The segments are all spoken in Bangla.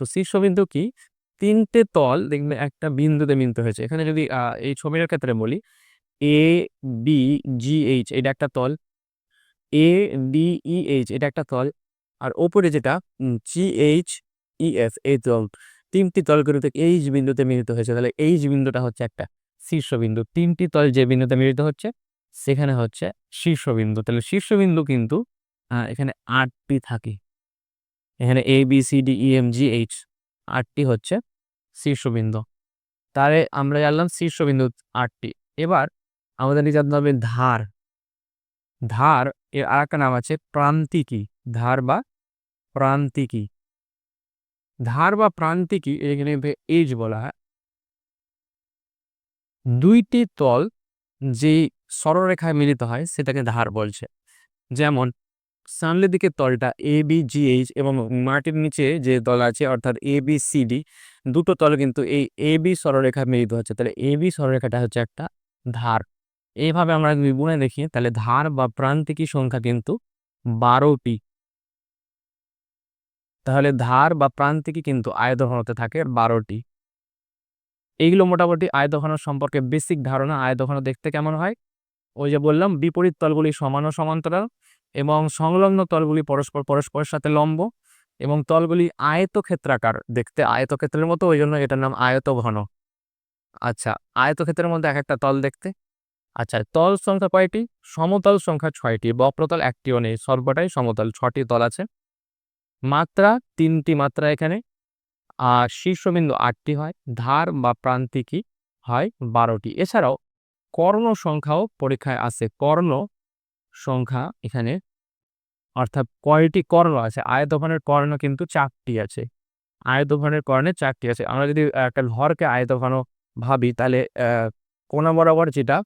তো শীর্ষবিন্দু কি? তিনটে তল দেখবে একটা বিন্দুতে মিলিত হয়েছে। এখানে যদি এই ছবিটার ক্ষেত্রে বলি এ বি জি এইচ এটা একটা তল। এ ডি ই এইচ এটা একটা তল। আর ওপরে যেটা জি এইচ ই এফ এই তল। তিনটি তল তলগুলোতে এইচ বিন্দুতে মিলিত হয়েছে। তাহলে এইচ বিন্দুটা হচ্ছে একটা শীর্ষবিন্দু। তিনটি তল যে বিন্দুতে মিলিত হচ্ছে, সেখানে হচ্ছে শীর্ষবিন্দু। তাহলে শীর্ষবিন্দু কিন্তু এখানে আটটি থাকে। এখানে A B C D E M G H আটটি হচ্ছে শীর্ষবিন্দু। তাহলে আমরা জানলাম শীর্ষবিন্দু আটটি। এবার আমাদের জানতে হবে ধার। ধার, এর আর একটা নাম আছে প্রান্তিকী। ধার বা প্রান্তিকী। ধার বা প্রান্তিকী এখানে এইচ বলা হয়। দুইটি তল যে সরলরেখায় মিলিত হয় সেটাকে ধার বলছে। যেমন সামনের দিকের তলটা এ বি জি এইচ এবং মাটির নিচে যে তল আছে অর্থাৎ এ বি সি ডি দুটো তল কিন্তু এই এ বি সরলরেখায় মিলিত হচ্ছে। তাহলে এ বি সরলরেখাটা হচ্ছে একটা ধার। এইভাবে আমরা যদি গুণে দেখি, তাহলে ধার বা প্রান্তিকী সংখ্যা কিন্তু বারোটি তাহলে ধার বা প্রান্তিকী কিন্তু আয়তঘনতে থাকে বারোটি এইগুলো মোটামুটি আয়তঘন সম্পর্কে বেসিক ধারণা। আয়তঘন দেখতে কেমন হয়? ওই যে বললাম, বিপরীত তলগুলি সমান ও সমান্তরাল। এবং সংলগ্ন তলগুলি পরস্পর পরস্পরের সাথে লম্ব এবং তলগুলি আয়তক্ষেত্রাকার, দেখতে আয়তক্ষেত্রের মতো ওই জন্য এটার নাম আয়ত ঘন আচ্ছা আয়তক্ষেত্রের মধ্যে এক একটা তল দেখতে। আচ্ছা তল সংখ্যা কয়টি? সমতল সংখ্যা ছয়টি, বক্রতল একটিও নেই, সর্বটাই সমতল, ছটি তল আছে। মাত্রা তিনটি মাত্রা এখানে, আর শীর্ষবিন্দু আটটি হয়, ধার বা প্রান্তিকী হয় বারোটি। এছাড়াও কর্ণ সংখ্যাও পরীক্ষায় আছে, কর্ণ সংখ্যা এখানে। অর্থাৎ কয়টি কর্ণ আছে? আয়তঘনের কর্ণ কিন্তু চারটি আছে। আয়তঘনের কর্ণে চারটি আছে। আমরা যদি একটা ঘরকে আয়তঘন ভাবি, তাহলে কোনা বরাবর যেটা,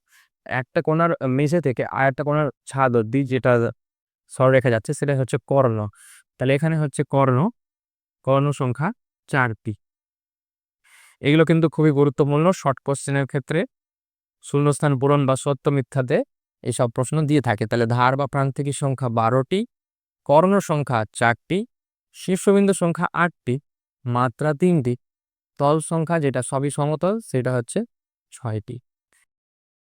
একটা কোণার মেঝে থেকে আর একটা কোণার ছাদ অব্দি যেটা সরলরেখা যাচ্ছে, সেটা হচ্ছে কর্ণ। তাহলে এখানে হচ্ছে কর্ণ কর্ণ সংখ্যা চারটি। এগুলো কিন্তু খুবই গুরুত্বপূর্ণ। শর্ট কোশ্চেনের ক্ষেত্রে শূন্যস্থান পূরণ বা সত্য মিথ্যাতে এইসব প্রশ্ন দিয়ে থাকে। তাহলে ধার বা প্রান্তিকের সংখ্যা বারোটি, কর্ণ সংখ্যা চারটি, শীর্ষবিন্দু সংখ্যা আটটি, মাত্রা তিনটি, তল সংখ্যা যেটা সবই সমতল, সেটা হচ্ছে ছয়টি।